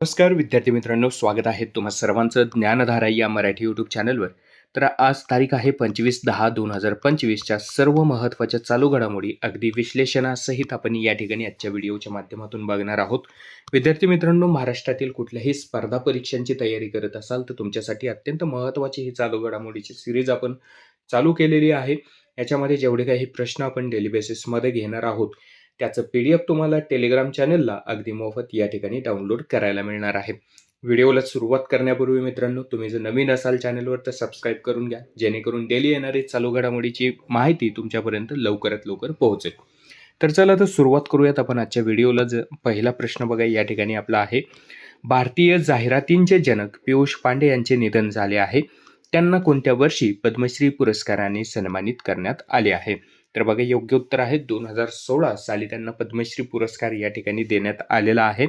नमस्कार विद्यार्थी मित्रांनो स्वागत आहे तुम्हा सर्वांचं ज्ञानधारा या मराठी यूट्यूब चॅनलवर तर आज तारीख आहे पंचवीस दहा दोन हजार पंचवीसच्या सर्व महत्त्वाच्या चालू घडामोडी अगदी विश्लेषणासहित आपण या ठिकाणी आजच्या व्हिडिओच्या माध्यमातून बघणार आहोत. विद्यार्थी मित्रांनो महाराष्ट्रातील कुठल्याही स्पर्धा परीक्षांची तयारी करत असाल तर तुमच्यासाठी अत्यंत महत्त्वाची ही चालू घडामोडीची सिरीज आपण चालू केलेली आहे. याच्यामध्ये जेवढे काही प्रश्न आपण डेली बेसिसमध्ये घेणार आहोत त्याचं पी डी एफ तुम्हाला टेलिग्राम चॅनलला अगदी मोफत या ठिकाणी डाउनलोड करायला मिळणार आहे. व्हिडिओला सुरुवात करण्यापूर्वी मित्रांनो तुम्ही जर नवीन असाल चॅनलवर तर सबस्क्राईब करून घ्या जेणेकरून डेली येणारी चालू घडामोडीची माहिती तुमच्यापर्यंत लवकरात लवकर पोहोचेल. तर चला तर सुरुवात करूयात आपण आजच्या व्हिडिओला. ज पहिला प्रश्न बघा या ठिकाणी आपला आहे. भारतीय जाहिरातींचे जनक पियुष पांडे यांचे निधन झाले आहे. त्यांना कोणत्या वर्षी पद्मश्री पुरस्काराने सन्मानित करण्यात आले आहे? तर बघा योग्य उत्तर आहे. दोन हजार सोळा साली त्यांना पद्मश्री पुरस्कार या ठिकाणी देण्यात आलेला आहे.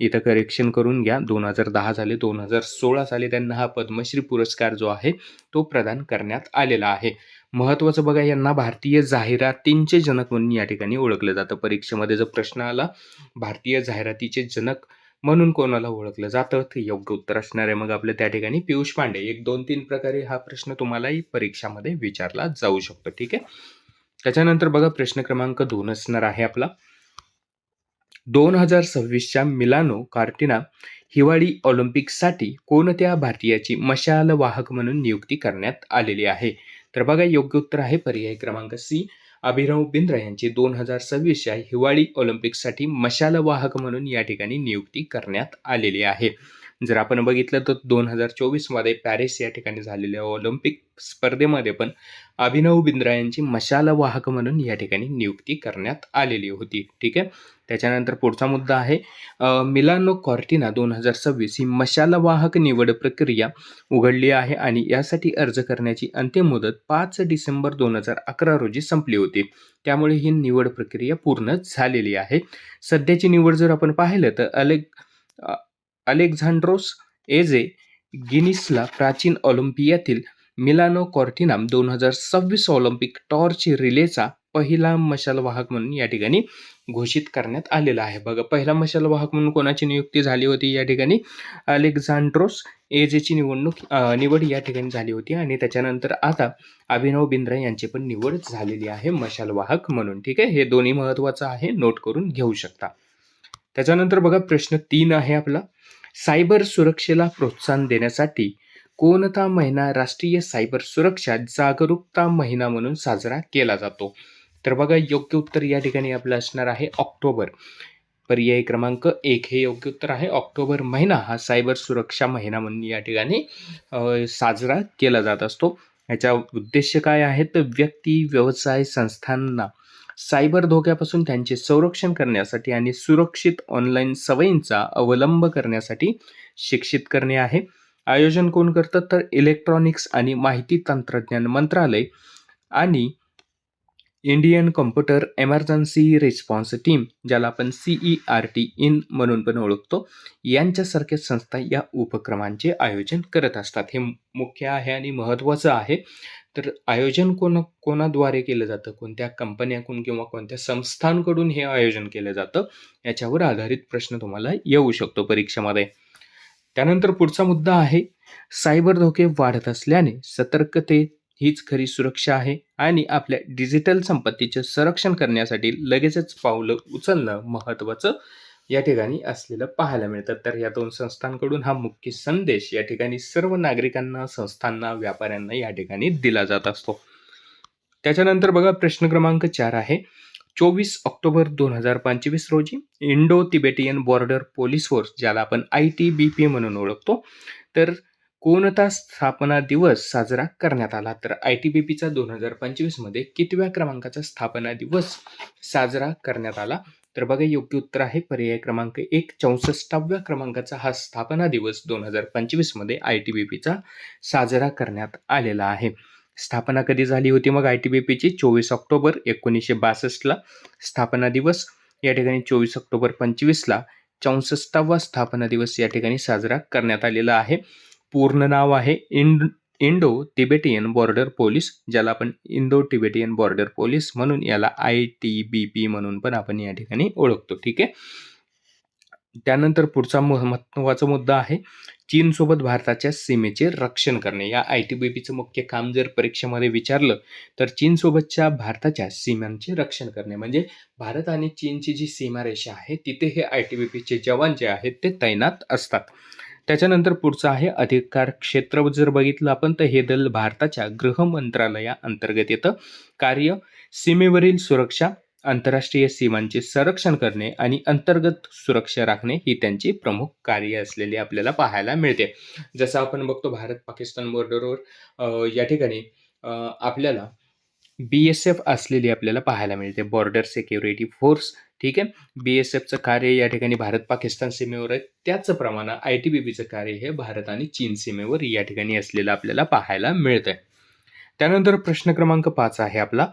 इथं करेक्शन करून घ्या. दोन हजार दहा साली दोन हजार सोळा साली त्यांना हा पद्मश्री पुरस्कार जो आहे तो प्रदान करण्यात आलेला आहे. महत्त्वाचं बघा यांना भारतीय जाहिरातींचे जनक म्हणून या ठिकाणी ओळखलं जातं. परीक्षेमध्ये जर प्रश्न आला भारतीय जाहिरातीचे जनक म्हणून कोणाला ओळखलं जातं? ते योग्य उत्तर असणार आहे. मग आपलं त्या ठिकाणी पियुष पांडे. एक दोन तीन प्रकारे हा प्रश्न तुम्हालाही परीक्षामध्ये विचारला जाऊ शकतो. ठीक आहे? त्याच्यानंतर बघा प्रश्न क्रमांक दोन असणार आहे आपला. दोन हजार सव्वीसच्या मिलानो कार्टिना हिवाळी ऑलिम्पिकसाठी कोणत्या भारतीयाची मशाल वाहक म्हणून नियुक्ती करण्यात आलेली आहे? तर बघा योग्य उत्तर आहे पर्याय क्रमांक सी. अभिनव बिंद्रा यांची दोन हजार सव्वीसच्या हिवाळी ऑलिम्पिकसाठी मशाल वाहक म्हणून या ठिकाणी नियुक्ती करण्यात आलेली आहे. जर आपण बघितलं तर दोन हजार चोवीसमध्ये पॅरिस या ठिकाणी झालेल्या ऑलिम्पिक स्पर्धेमध्ये पण अभिनव बिंद्रा यांची मशाल वाहक म्हणून या ठिकाणी नियुक्ती करण्यात आलेली होती. ठीक आहे? त्याच्यानंतर पुढचा मुद्दा आहे मिलानो कॉर्टिना दोन हजार सव्वीस ही मशालवाहक निवड प्रक्रिया उघडली आहे आणि यासाठी अर्ज करण्याची अंतिम मुदत पाच डिसेंबर दोन हजार अकरा रोजी संपली होती. त्यामुळे ही निवड प्रक्रिया पूर्ण झालेली आहे. सध्याची निवड जर आपण पाहिलं तर अलेक अलेक्झांड्रोस एजे गिनिसला प्राचीन ऑलिम्पियातील मिलानो कॉर्टिनाम दोन हजार सव्वीस ऑलिम्पिक टॉर्च रिलेचा पहिला मशालवाहक म्हणून या ठिकाणी घोषित करण्यात आलेला आहे. बघा पहिला मशालवाहक म्हणून कोणाची नियुक्ती झाली होती? या ठिकाणी अलेक्झांड्रोस एजेची निवडणूक निवड या ठिकाणी झाली होती आणि त्याच्यानंतर आता अभिनव बिंद्रा यांची पण निवड झालेली आहे मशालवाहक म्हणून. ठीक आहे? हे दोन्ही महत्त्वाचं आहे. नोट करून घेऊ शकता. त्याच्यानंतर बघा प्रश्न तीन आहे आपला. सायबर सुरक्षेला प्रोत्साहन देण्यासाठी कोणता महिना राष्ट्रीय सायबर सुरक्षा जागरूकता महिना म्हणून साजरा केला जातो? तर बघा योग्य उत्तर या ठिकाणी आपलं असणार आहे ऑक्टोबर. पर्याय क्रमांक एक हे योग्य उत्तर आहे. ऑक्टोबर महिना हा सायबर सुरक्षा महिना म्हणून या ठिकाणी साजरा केला जात असतो. याचा उद्देश काय आहे तर व्यक्ती व्यवसाय संस्थांना सायबर धोक्यापासून त्यांचे संरक्षण करण्यासाठी आणि सुरक्षित ऑनलाईन सवयींचा अवलंब करण्यासाठी शिक्षित करणे आहे. आयोजन कोण करतं? तर इलेक्ट्रॉनिक्स आणि माहिती तंत्रज्ञान मंत्रालय आणि Indian computer emergency response team ज्याला आपण सीई आर टी इन म्हणून पण ओळखतो. यांच्यासारख्या संस्था या उपक्रमांचे आयोजन करत असतात. हे मुख्य आहे आणि महत्त्वाचं आहे. तर आयोजन कोण कोणाद्वारे केलं जातं? कोणत्या कंपन्याकडून किंवा कोणत्या संस्थांकडून हे आयोजन केलं जातं? याच्यावर आधारित प्रश्न तुम्हाला येऊ शकतो परीक्षेमध्ये. त्यानंतर पुढचा मुद्दा आहे सायबर धोके वाढत असल्याने सतर्कते हीच खरी सुरक्षा आहे आणि आपल्या डिजिटल संपत्तीचे संरक्षण करण्यासाठी लगेचच पावलं उचलणं महत्त्वाचं या ठिकाणी असलेलं पाहायला मिळतं. तर या दोन संस्थांकडून हा मुख्य संदेश या ठिकाणी सर्व नागरिकांना संस्थांना व्यापाऱ्यांना या ठिकाणी दिला जात असतो. त्याच्यानंतर बघा प्रश्न क्रमांक चार आहे. चोवीस ऑक्टोबर दोन हजार पंचवीस रोजी Indo Tibetan border police force ज्याला आपण आय टी बी पी म्हणून ओळखतो तर कोणता स्थापना दिवस साजरा करण्यात आला? तर आय टी बी पीचा दोन हजार पंचवीसमध्ये कितव्या क्रमांकाचा स्थापना दिवस साजरा करण्यात आला? तर बघा योग्य उत्तर आहे. पर्याय क्रमांक एक चौसष्टाव्या क्रमांकाचा हा स्थापना दिवस दोन हजार पंचवीसमध्ये आय टी बी पीचा साजरा करण्यात आलेला आहे. स्थापना कधी झाली होती? मग आय टी बी पीची चोवीस ऑक्टोबर एकोणीसशे बासष्टला स्थापना दिवस. या ठिकाणी चोवीस ऑक्टोबर पंचवीसला चौसष्टावा स्थापना दिवस या ठिकाणी साजरा करण्यात आलेला आहे. पूर्ण नाव आहे इंड इंडो तिबेटियन बॉर्डर पोलीस ज्याला आपण इंडो तिबेटियन बॉर्डर पोलीस म्हणून याला आय टी बी पी म्हणून पण आपण या ठिकाणी ओळखतो ठीक आहे? त्यानंतर पुढचा महत्त्वाचा मुद्दा आहे चीनसोबत भारताच्या सीमेचे रक्षण करणे. या आय टी बी पीचं मुख्य काम जर परीक्षेमध्ये विचारलं तर चीनसोबतच्या भारताच्या सीमांचे रक्षण करणे. म्हणजे भारत आणि चीनची जी सीमारेषा आहे तिथे हे आय टी बी पीचे जवान जे आहेत ते तैनात असतात. त्याच्यानंतर पुढचं आहे अधिकार क्षेत्र. जर बघितलं आपण तर हे दल भारताच्या गृह मंत्रालया अंतर्गत येतं. कार्य सीमेवरील सुरक्षा आंतरराष्ट्रीय सीमांचे संरक्षण करणे आणि अंतर्गत सुरक्षा राखणे ही त्यांची प्रमुख कार्य असलेली आपल्याला पाहायला मिळते. जसं आपण बघतो भारत पाकिस्तान बॉर्डरवर या ठिकाणी आपल्याला बी एस एफ असलेली आपल्याला पाहायला मिळते. बॉर्डर सिक्युरिटी फोर्स ठीक आहे? बी एस एफचं कार्य या ठिकाणी भारत पाकिस्तान सीमेवर आहे. त्याचप्रमाणे आय टी बी बीचं कार्य हे भारत आणि चीन सीमेवर या ठिकाणी असलेलं आपल्याला पाहायला मिळतंय. त्यानंतर प्रश्न क्रमांक पाच आहे आपला.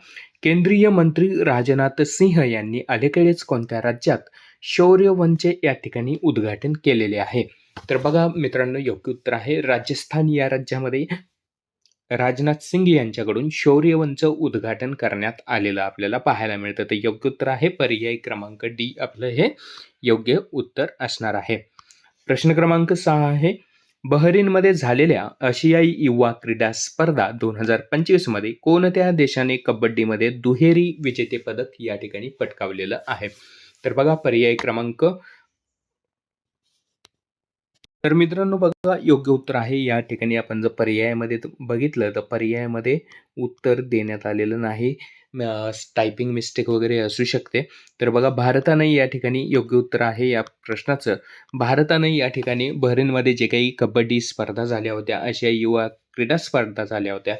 केंद्रीय मंत्री राजनाथ सिंह यांनी अलीकडेच कोणत्या राज्यात शौर्यवनचे या ठिकाणी उद्घाटन केलेले आहे? तर बघा मित्रांनो योग्य उत्तर आहे. राजस्थान या राज्यामध्ये राजनाथ सिंग यांच्याकडून शौर्यवनचं उद्घाटन करण्यात आलेलं आपल्याला पाहायला मिळतं. तर योग्य उत्तर आहे पर्याय क्रमांक डी आपलं हे योग्य उत्तर असणार आहे. प्रश्न क्रमांक सहा आहे बहरीनमध्ये झालेल्या आशियाई युवा क्रीडा स्पर्धा दोन हजार पंचवीसमध्ये कोणत्या देशाने कबड्डीमध्ये दुहेरी विजेतेपदक या ठिकाणी पटकावलेलं आहे? तर बघा पर्याय क्रमांक तर मित्रांनो बघा योग्य उत्तर आहे. या ठिकाणी आपण जर पर्यायामध्ये बघितलं तर पर्यायामध्ये उत्तर देण्यात आलेलं नाही. टायपिंग मिस्टेक वगैरे असू शकते. तर बघा भारतानं या ठिकाणी योग्य उत्तर आहे या प्रश्नाचं. भारतानं या ठिकाणी बहरीनमध्ये जे काही कबड्डी स्पर्धा झाल्या होत्या अशा युवा क्रीडा स्पर्धा झाल्या होत्या.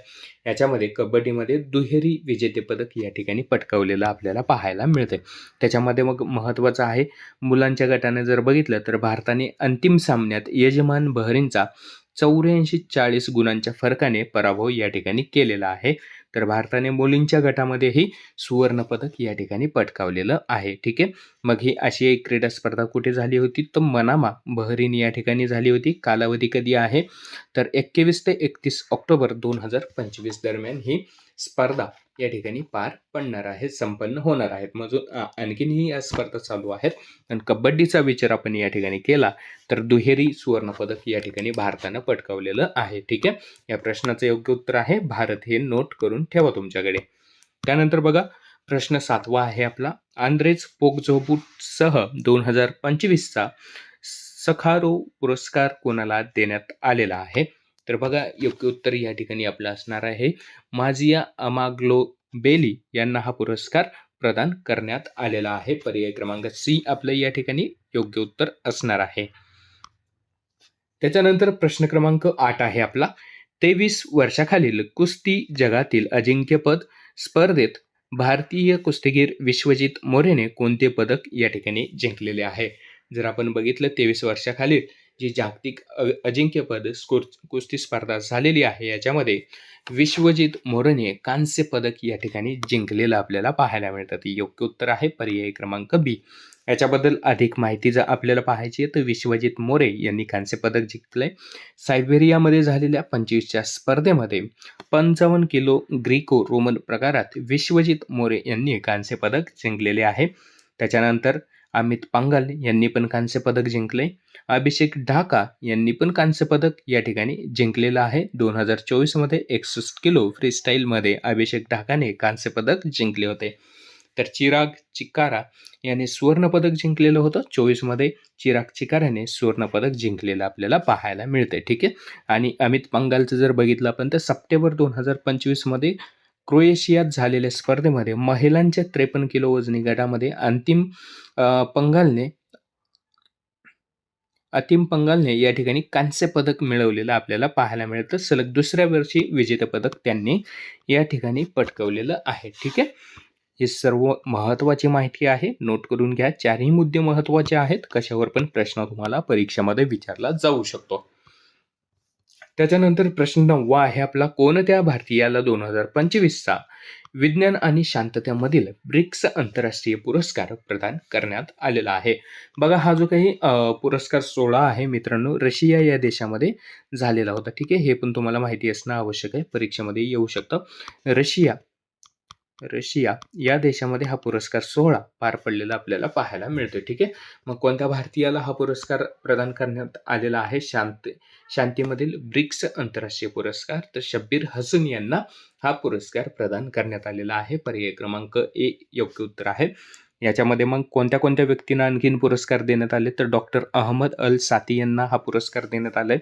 याच्यामध्ये कबड्डीमध्ये दुहेरी विजेतेपदक या ठिकाणी पटकावलेलं आपल्याला पाहायला मिळते त्याच्यामध्ये मग महत्त्वाचं आहे मुलांच्या गटाने जर बघितलं तर भारताने अंतिम सामन्यात यजमान बहरीनचा चौऱ्याऐंशी चाळीस गुणांच्या फरकाने पराभव या ठिकाणी केलेला आहे. तर भारताने मुलींच्या गटामध्येही सुवर्णपदक या ठिकाणी पटकावलेलं आहे. ठीक आहे? मग ही आशियाई क्रीडा स्पर्धा कुठे झाली होती? तर मनामा बहरीन या ठिकाणी झाली होती. कालावधी कधी आहे? तर एकवीस ते एकतीस ऑक्टोबर दोन हजार पंचवीस दरम्यान ही स्पर्धा या ठिकाणी पार पडणार आहेत संपन्न होणार आहेत. मग आणखीनही या स्पर्धा चालू आहेत. आणि कबड्डीचा विचार आपण या ठिकाणी केला तर दुहेरी सुवर्णपदक या ठिकाणी भारतानं पटकावलेलं आहे. ठीक आहे? या प्रश्नाचं योग्य उत्तर आहे. भारत हे नोट करून ठेवा तुमच्याकडे. त्यानंतर बघा प्रश्न सातवा आहे आपला. आंद्रेज पोगझोबूटसह दोन हजार पंचवीसचा सखारो पुरस्कार कोणाला देण्यात आलेला आहे? तर बघा योग्य उत्तर या ठिकाणी आपलं असणार आहे. माजिया अमाग्लो बेली यांना हा पुरस्कार प्रदान करण्यात आलेला आहे. पर्याय क्रमांक सी आपलं या ठिकाणी योग्य उत्तर असणार आहे. त्याच्यानंतर प्रश्न क्रमांक आठ आहे आपला. तेवीस वर्षाखालील कुस्ती जगातील अजिंक्यपद स्पर्धेत भारतीय कुस्तीगीर विश्वजित मोरेने कोणते पदक या ठिकाणी जिंकलेले आहे? जर आपण बघितलं तेवीस वर्षाखालील जी जागतिक अ- अजिंक्यपद स्कुर कुस्ती स्पर्धा झालेली आहे याच्यामध्ये विश्वजित मोरेने कांस्य पदक या ठिकाणी जिंकलेलं आपल्याला पाहायला मिळतं. ती योग्य उत्तर आहे पर्याय क्रमांक बी. याच्याबद्दल अधिक माहिती जर आपल्याला पाहायची आहे तर विश्वजित मोरे यांनी कांस्य पदक जिंकलंय. सायबेरियामध्ये झालेल्या पंचवीसच्या स्पर्धेमध्ये पंचावन्न किलो ग्रीको रोमन प्रकारात विश्वजित मोरे यांनी कांस्य पदक जिंकलेले आहे. त्याच्यानंतर अमित पांगल यांनी पण कांस्य पदक जिंकले. अभिषेक ढाका यांनी पण कांस्य पदक या ठिकाणी जिंकलेलं आहे. दोन हजार चोवीसमध्ये एकसष्ट किलो फ्रीस्टाईलमध्ये अभिषेक ढाकाने कांस्य पदक जिंकले होते. तर चिराग चिकारा याने सुवर्णपदक जिंकलेलं होतं. चोवीसमध्ये चिराग चिकाराने सुवर्णपदक जिंकलेलं आपल्याला पाहायला मिळते ठीक आहे? आणि अमित पंगालचं जर बघितलं आपण तर सप्टेंबर दोन हजार पंचवीसमध्ये क्रोएशियात झालेल्या स्पर्धेमध्ये महिलांच्या त्रेपन्न किलो वजनी गटामध्ये अंतिम पंगालने अतिम पंगालने या ठिकाणी कांस्य पदक मिळवलेलं आपल्याला पाहायला मिळतं. सलग दुसऱ्या वर्षी विजेतेपदक त्यांनी या ठिकाणी पटकवलेलं आहे. ठीक आहे? ही सर्व महत्त्वाची माहिती आहे. नोट करून घ्या. चारही मुद्दे महत्त्वाचे आहेत. कशावर पण प्रश्न तुम्हाला परीक्षेमध्ये विचारला जाऊ शकतो. त्याच्यानंतर प्रश्न नववा आहे आपला कोणत्या भारतीयाला दोन हजार पंचवीसचा विज्ञान आणि शांततेमधील ब्रिक्स आंतरराष्ट्रीय पुरस्कार प्रदान करण्यात आलेला आहे? बघा हा जो काही पुरस्कार सोहळा आहे मित्रांनो रशिया या देशामध्ये झालेला होता. ठीक आहे हे पण तुम्हाला माहिती असणं आवश्यक आहे. परीक्षेमध्ये येऊ शकतं. रशिया रशिया या देशामध्ये हा पुरस्कार सोहळा पार पडलेला आपल्याला पाहायला मिळतो ठीक आहे? मग कोणत्या भारतीयाला हा पुरस्कार प्रदान करण्यात आलेला आहे? शांत शांतीमधील ब्रिक्स आंतरराष्ट्रीय पुरस्कार तर शब्बीर हसन यांना हा पुरस्कार प्रदान करण्यात आलेला आहे. पर्याय क्रमांक ए योग्य उत्तर आहे. याच्यामध्ये मग कोणत्या कोणत्या व्यक्तींना आणखीन पुरस्कार देण्यात आले? तर डॉक्टर अहमद अल साती यांना हा पुरस्कार देण्यात आलाय.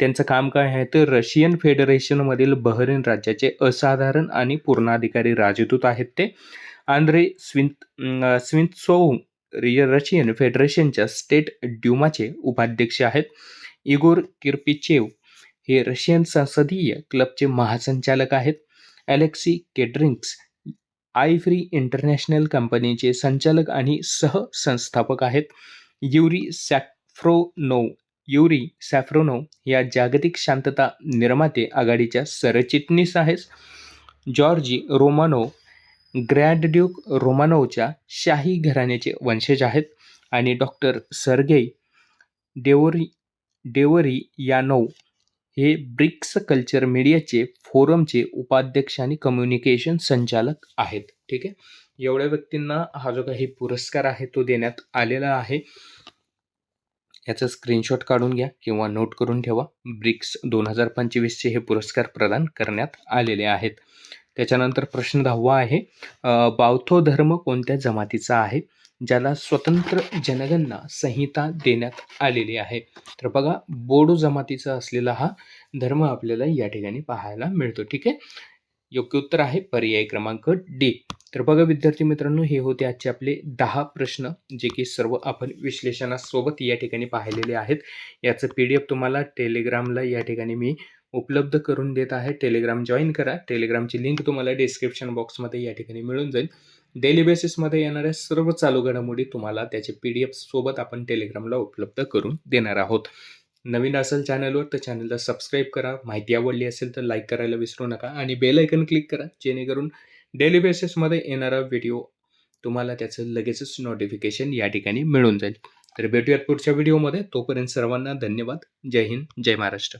त्यांचं काम काय आहे तर रशियन फेडरेशनमधील बहरीन राज्याचे असाधारण आणि पूर्णाधिकारी राजदूत आहेत ते. आंद्रे स्विंत स्विंतसोव रशियन फेडरेशनच्या स्टेट ड्युमाचे उपाध्यक्ष आहेत. इगोर किर्पिचेव हे रशियन संसदीय क्लबचे महासंचालक आहेत. अलेक्सी केड्रिंक्स आयफ्री इंटरनॅशनल कंपनीचे संचालक आणि सहसंस्थापक आहेत. युरी सॅफ्रोनो युरी सॅफ्रोनो या जागतिक शांतता निर्माते आघाडीच्या सरचिटणीस आहेस. जॉर्जी रोमानो ग्रँड ड्यूक रोमानोच्या शाही घराण्याचे वंशज आहेत आणि डॉक्टर सर्गेई डेवरी डेवरी यानोव हे ब्रिक्स कल्चर मीडियाचे फोरमचे उपाध्यक्ष आणि कम्युनिकेशन संचालक आहेत. ठीक आहे? एवढ्या व्यक्तींना हा जो काही पुरस्कार आहे तो देण्यात आलेला आहे. याचं स्क्रीनशॉट काढून घ्या किंवा नोट करून ठेवा. ब्रिक्स दोन हजार पंचवीसचे हे पुरस्कार प्रदान करण्यात आलेले आहेत. त्याच्यानंतर प्रश्न दहावा आहे बावथो धर्म कोणत्या जमातीचा आहे? ज्याला स्वतंत्र जनगणना संहिता देण्यात आलेली आहे. तर बघा बोडो जमातीचा असलेला हा धर्म आपल्याला या ठिकाणी पाहायला मिळतो. ठीक आहे? योग्य उत्तर आहे पर्याय क्रमांक डी. तर बघा विद्यार्थी मित्रांनो हे होते आजचे आपले दहा प्रश्न जे की सर्व आपण विश्लेषणासोबत या ठिकाणी पाहिलेले आहेत. याचं पी डी एफ तुम्हाला टेलिग्रामला या ठिकाणी मी उपलब्ध करून देत आहे. टेलिग्राम जॉईन करा. टेलिग्रामची लिंक तुम्हाला डिस्क्रिप्शन बॉक्समध्ये या ठिकाणी मिळून जाईल. डेली बेसिसमध्ये येणाऱ्या सर्व चालू घडामोडी तुम्हाला त्याचे पी डी एफसोबत आपण टेलिग्रामला उपलब्ध करून देणार आहोत. नवीन असेल चॅनलवर तर चॅनलला सबस्क्राईब करा. माहिती आवडली असेल तर लाईक करायला विसरू नका. आणि बेल ऐकन क्लिक करा जेणेकरून डेली बेसिसमध्ये येणारा व्हिडिओ तुम्हाला त्याचं लगेचच नोटिफिकेशन या ठिकाणी मिळून जाईल. तर भेटूयात पुढच्या व्हिडिओमध्ये तोपर्यंत सर्वांना धन्यवाद. जय हिंद. जय महाराष्ट्र.